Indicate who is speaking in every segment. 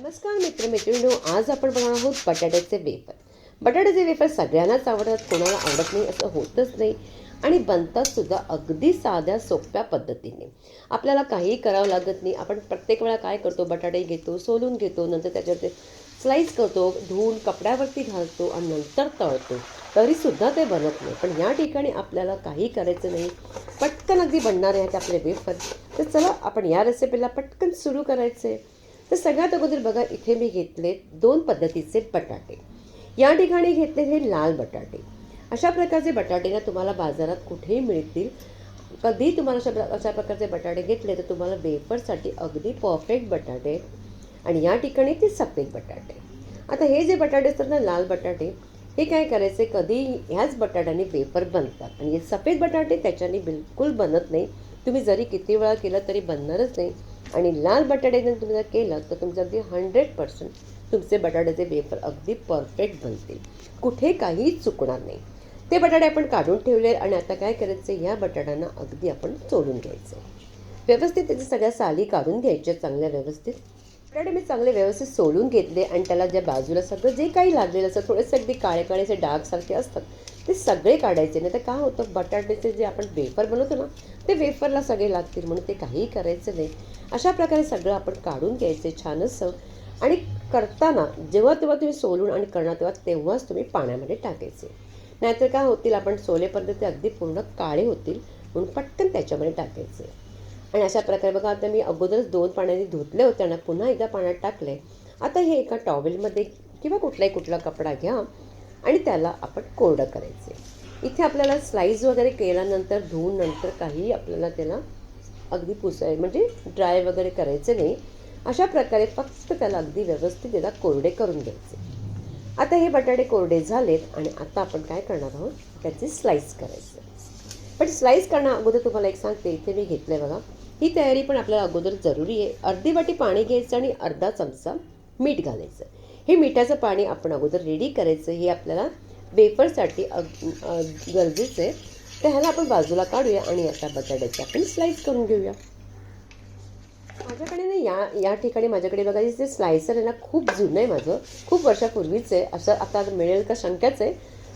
Speaker 1: नमस्कार मित्रमैत्रिणींनो आज आपण बनवणार आहोत बटाट्याचे वेफर. बटाट्याचे वेफर सगळ्यांनाच आवडतात कोणाला आवडत नाही असं होतच नाही आणि बनतात सुद्धा अगदी साध्या सोप्या पद्धतीने. आपल्याला काहीही करावं लागत नाही. आपण प्रत्येक वेळा काय करतो? बटाटे घेतो सोलून घेतो नंतर त्याच्यावरती स्लाईस करतो धुवून कपड्यावरती घालतो आणि नंतर तळतो. तरीसुद्धा ते बनत नाही. पण या ठिकाणी आपल्याला काही करायचं नाही. पटकन अगदी बनणारे आहेत आपले वेफर. तर चला आपण या रेसिपीला पटकन सुरू करायचे तर सगळ्यात अगोदर बघा इथे मी घेतले दोन पद्धतीचे बटाटे. या ठिकाणी घेतले हे लाल बटाटे. अशा प्रकारचे बटाटे ना तुम्हाला बाजारात कुठेही मिळतील. कधी तुम्हाला अशा प्र- अशा प्रकारचे बटाटे घेतले तर तुम्हाला वेफरसाठी अगदी परफेक्ट बटाटे आणि या ठिकाणी ते सफेद बटाटे. आता हे जे बटाटे असतात ना लाल बटाटे हे काय करायचे? कधी ह्याच बटाट्याने वेफर बनतात. आणि हे सफेद बटाटे त्याच्याने बिलकुल बनत नाही. तुम्ही जरी किती वेळा केलं तरी बनणारच नाही. आणि लाल बटाटे जर तुम्ही जर केलं तर तुमचं अगदी हंड्रेड पर्सेंट तुमचे बटाट्याचे वेफर अगदी परफेक्ट बनतील. कुठे काही चुकणार नाही. ते बटाटे आपण काढून ठेवले आणि आता काय करायचं या बटाट्यांना अगदी आपण सोडून घ्यायचं. व्यवस्थित त्याच्या सगळ्या साली काढून घ्यायच्या चांगल्या व्यवस्थित. बटाटे मी चांगले व्यवस्थित सोलून घेतले आणि त्याला ज्या बाजूला सगळं जे काही लागलेलं असतं थोडेसे अगदी काळे काळेसे डागसारखे असतात ते सगळे काढायचे नाही तर काय होतं बटाट्याचे जे आपण वेफर बनवतो ना ते वेफरला सगळे लागतील म्हणून ते काहीही करायचं नाही. अशा प्रकारे सगळं आपण काढून घ्यायचे छान असं आणि करताना जेव्हा तेव्हा तुम्ही सोलून आणि करणार तेव्हा तेव्हाच तुम्ही पाण्यामध्ये टाकायचे. नाहीतर काय होतील आपण सोलेपर्यंत ते अगदी पूर्ण काळे होतील म्हणून पटकन त्याच्यामध्ये टाकायचे. आणि अशा प्रकारे बघा आता मी अगोदरच दोन पाण्याने धुतले होते आणि पुन्हा एकदा पाण्यात टाकले आता हे एका टॉवेलमध्ये किंवा कुठलाही कुठला कपडा घ्या. आणि त्याला आपण कोरडं करायचे इथे आपल्याला स्लाईज वगैरे केल्यानंतर धुवून नंतर काही आपल्याला त्याला अगदी पुसाय म्हणजे ड्राय वगैरे करायचे नाही. अशा प्रकारे फक्त त्याला अगदी व्यवस्थित त्याला कोरडे करून घ्यायचे. आता हे बटाटे कोरडे झालेत आणि आता आपण काय करणार आहोत? त्याची स्लाईस करायचं. पण स्लाईस करणं अगोदर तुम्हाला एक सांगते इथे मी घेतलं आहे बघा. ही तयारी पण आपल्याला अगोदर जरुरी आहे. अर्धी वाटी पाणी घ्यायचं आणि अर्धा चमचा मीठ घालायचं. हे मिठाचं पाणी आपण अगोदर रेडी करायचं. हे आपल्याला वेफरसाठी अग गरजेचं आहे. तर ह्याला आपण बाजूला काढूया आणि आता बटाट्याची आपण स्लाईस करून घेऊया. माझ्याकडे ना या या ठिकाणी माझ्याकडे बघा जे स्लायसर आहे ना खूप जुनं आहे माझं. खूप वर्षापूर्वीच आहे. असं आता मिळेल का शंकाच आहे.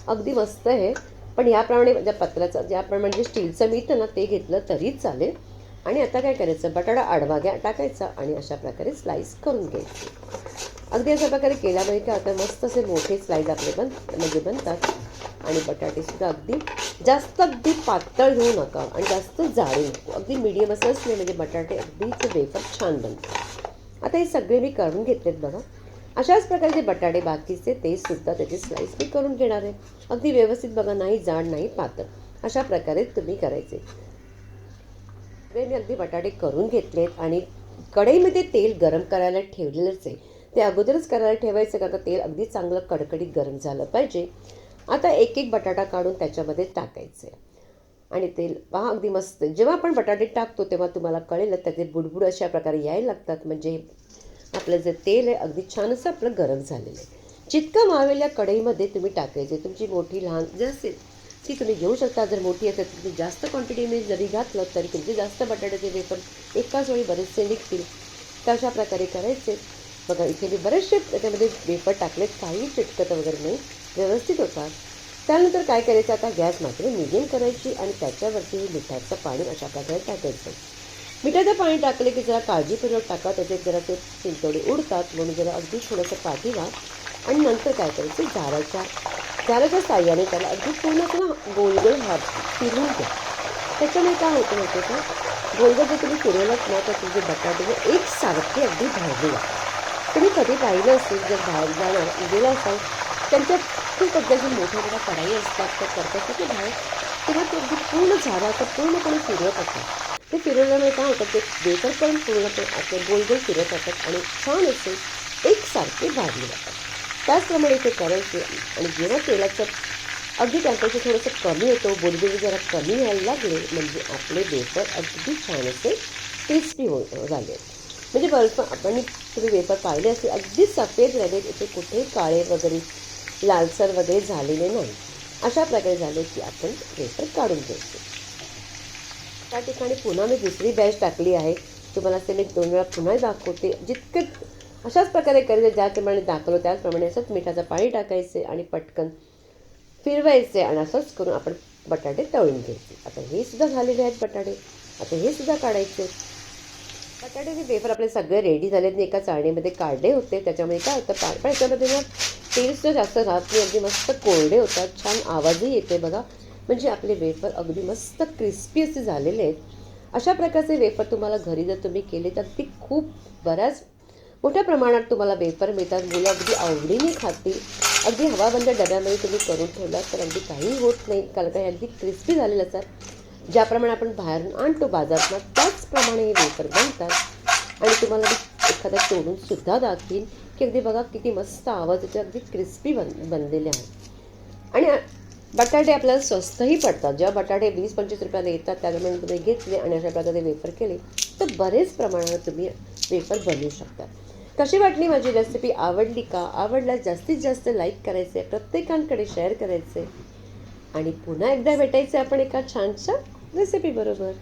Speaker 1: अगदी मस्त आहे. पण याप्रमाणे ज्या पत्राचं ज्याप्रमाणे जे स्टीलचं मिळतं ना ते घेतलं तरीच चालेल. आणि आता काय करायचं? बटाटा आडवा घ्या टाकायचा आणि अशा प्रकारे स्लाईस करून घ्यायचं. अगदी अशा प्रकारे केल्यामुळे काय आता मस्त असे मोठे स्लाईज आपले बन म्हणजे बनतात. आणि बटाटेसुद्धा अगदी जास्त अगदी पातळ घेऊ नका आणि जास्त जाडे नको. अगदी मिडियम असं नाही म्हणजे बटाटे अगदीच वेफर छान बनतात. आता हे सगळे मी करून घेतलेत बघा. अशाच प्रकारचे बटाटे बाकीचे ते सुद्धा त्याची स्लाईस मी करून घेणार आहे. अगदी व्यवस्थित बघा नाही जाड नाही पातळ. अशा प्रकारे तुम्ही करायचे. मी अगदी बटाटे करून घेतलेत आणि कढईमध्ये तेल गरम करायला ठेवलेलंच आहे. ते अगोदरच करायला ठेवायचं का? तेल अगदी चांगलं कडकडीत गरम झालं पाहिजे. आता एक एक बटाटा काढून त्याच्यामध्ये टाकायचे. आणि तेल पहा अगदी मस्त. जेव्हा आपण बटाटे टाकतो तेव्हा तुम्हाला कळेल त्याचे बुडबुड अशा प्रकारे यायला लागतात. म्हणजे आपलं जे तेल आहे अगदी छान असं आपलं गरम झालेलं आहे. जितकं मावेल्या कढईमध्ये तुम्ही टाकायचे तुमची मोठी लहान जे असेल ती तुम्ही घेऊ शकता. जर मोठी असेल तर तुम्ही जास्त क्वांटिटीने जरी घातलं तरी तुमचे जास्त बटाट्याचे वेफर एकाच वेळी बरेचसे निघतील. तर अशा प्रकारे करायचे. बघा इथे मी बरेचसे त्याच्यामध्ये वेफर टाकलेत काही चिटकत वगैरे नाही व्यवस्थित होतात त्यानंतर काय करायचं आता गॅस मात्र मिडियम करायची आणि त्याच्यावरती मिठाचं पाणी अशा प्रकारे टाकायचं. मिठाचं पाणी टाकले की जरा काळजीपूर्वक टाका त्याचे जरा ते चिंचोडे उडतात म्हणून जरा अगदी थोडंसं पाठीला आणि नंतर काय करायचं जाराच्या जाराच्या साह्याने त्याला अगदी पूर्ण ना गोलगोल हात फिरवून घ्या. त्याच्यामुळे काय होतं माहिती का गोलगोल जर तुम्ही फिरवलंच ना तर तुझे बटाटे एक सारखे अगदी भाजले तुम्ही कधी पाहिलं असेल जर बाहेर जाणं गेला असाल त्यांच्या खूप अगदी मोठ्या मोठ्या कढाई असतात त्या करतात तिथे बाहेर. तेव्हा ते अगदी पूर्ण झाडा तर पूर्णपणे फिरवत असतात. ते फिरवल्यामुळे काय होतं ते बेकर पण पूर्णपणे आपले गोल गोल फिरत असतात आणि छान असे एकसारखे भाजले जातात. त्याचप्रमाणे ते करायचे आणि जेव्हा तेलाचं अगदी टेम्परेचर थोडंसं कमी येतो बुडबुडी जरा कमी व्हायला लागले म्हणजे आपले बेकर अगदी छान असे टेस्टी हो झाले. म्हणजे बल्ब आपण तुम्ही वेफर पाहिले असेल अगदी सफेद राहिले इथे कुठे काळे वगैरे लालसर वगैरे झालेले नाही. अशा प्रकारे झाले की आपण पेपर काढून घ्यायचे. त्या ठिकाणी पुन्हा मी दुसरी बॅच टाकली आहे. तुम्हाला ते मी दोन वेळा पुन्हा दाखवते. जितके अशाच प्रकारे करायचे ज्याप्रमाणे दाखवलो त्याचप्रमाणे असंच मिठाचं पाणी टाकायचे आणि पटकन फिरवायचे आणि असंच करून आपण बटाटे तळून घ्यायचे. आता हे सुद्धा झालेले आहेत बटाटे. आता हे सुद्धा काढायचे. बटाट्याचे वेफर आपले सगळे रेडी झाले मी एका चाळणीमध्ये काढले होते. त्याच्यामुळे काय होतं पा पण याच्यामध्ये ना तेल जास्त राहत नाही. अगदी मस्त कोरडे होतात. छान आवाजही येते बघा. म्हणजे आपले वेफर अगदी मस्त क्रिस्पी असे झालेले आहेत. अशा प्रकारचे वेफर तुम्हाला घरी जर तुम्ही केले तर ती खूप बऱ्याच मोठ्या प्रमाणात तुम्हाला वेफर मिळतात. मुलं अगदी आवडीने खातील. अगदी हवाबंद डब्यामध्ये तुम्ही करून ठेवलात तर अगदी काही होत नाही. कारण काही अगदी क्रिस्पी झालेलं असतात. ज्याप्रमाणे आपण बाहेरून आणतो बाजारात त्याचप्रमाणे हे वेफर बनतात. आणि तुम्हाला मी एखादा तोडून सुद्धा दाखवीन की अगदी बघा किती मस्त आवाज अगदी क्रिस्पी बन बनलेले आहेत आणि बटाटे आपल्याला स्वस्तही पडतात. जेव्हा बटाटे वीस पंचवीस रुपयाला येतात त्याप्रमाणे तुम्ही घेतले आणि अशा प्रकारे वेफर केले तर बरेच प्रमाणात तुम्ही वेफर बनवू शकता. कशी वाटली माझी रेसिपी आवडली का? आवडल्यास जास्तीत जास्त लाईक करायचे प्रत्येकांकडे शेअर करायचे. आणि पुन्हा एकदा भेटायचे आपण एका छानशा रेसिपी बरोबर.